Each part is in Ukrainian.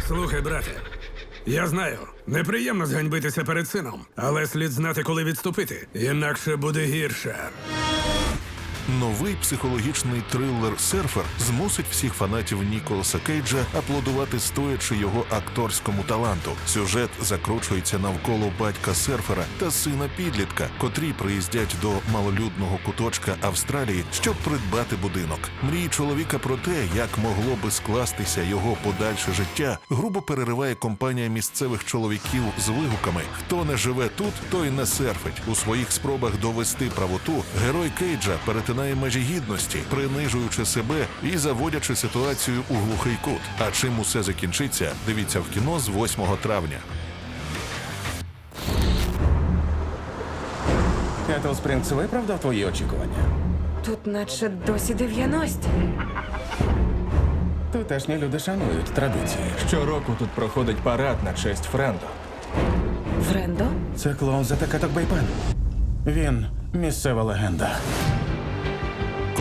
Слухай, брате, я знаю, неприємно зганьбитися перед сином, але слід знати, коли відступити, інакше буде гірше. Новий психологічний трилер Серфер змусить всіх фанатів Ніколаса Кейджа аплодувати стоячи його акторському таланту. Сюжет закручується навколо батька серфера та сина підлітка, котрі приїздять до малолюдного куточка Австралії, щоб придбати будинок. Мрії чоловіка про те, як могло би скластися його подальше життя, грубо перериває компанія місцевих чоловіків з вигуками: хто не живе тут, той не серфить. У своїх спробах довести правоту герой Кейджа перетинає межі гідності, принижуючи себе і заводячи ситуацію у глухий кут. А чим усе закінчиться, дивіться в кіно з 8 травня. Кетл Спрінгс виправдав твої очікування. Тут наче досі 90. Тутешні люди шанують традиції. Щороку тут проходить парад на честь Френдо. Френдо? Це клоун за такаток Бейпен. Він місцева легенда.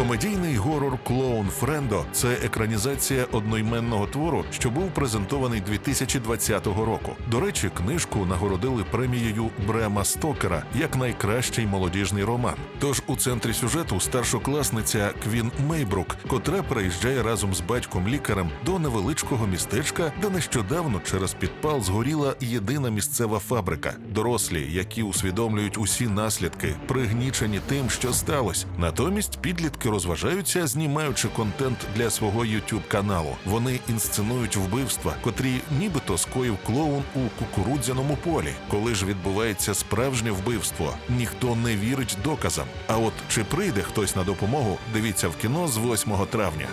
Комедійний горор Клоун Френдо це екранізація одноіменного твору, що був презентований 2020 року. До речі, книжку нагородили премією Брема Стокера як найкращий молодіжний роман. Тож у центрі сюжету старшокласниця Квін Мейбрук, котра приїжджає разом з батьком лікарем до невеличкого містечка, де нещодавно через підпал згоріла єдина місцева фабрика. Дорослі, які усвідомлюють усі наслідки, пригнічені тим, що сталося. Натомість підлітки розважаються, знімаючи контент для свого youtube каналу. Вони інсценують вбивства, котрі нібито скоїв клоун у кукурудзяному полі. Коли ж відбувається справжнє вбивство, ніхто не вірить доказам. А от чи прийде хтось на допомогу, дивіться в кіно з 8 травня.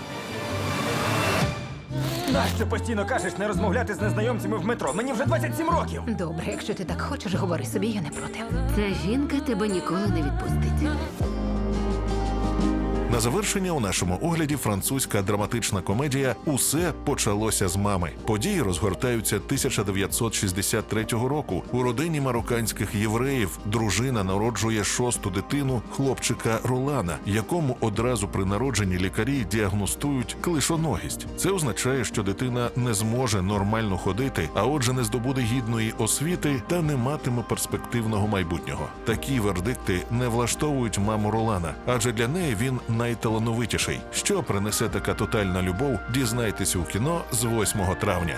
Нащо постійно кажеш не розмовляти з незнайомцями в метро? Мені вже 27 років. Добре, якщо ти так хочеш, говори собі, я не проти. Ця жінка тебе ніколи не відпустить. На завершення у нашому огляді французька драматична комедія Усе почалося з мами. Події розгортаються 1963 року. У родині марокканських євреїв дружина народжує шосту дитину хлопчика Ролана, якому одразу при народженні лікарі діагностують клишоногість. Це означає, що дитина не зможе нормально ходити, а отже, не здобуде гідної освіти та не матиме перспективного майбутнього. Такі вердикти не влаштовують маму Ролана, адже для неї він найталановитіший. Що принесе така тотальна любов? Дізнайтесь у кіно з 8 травня.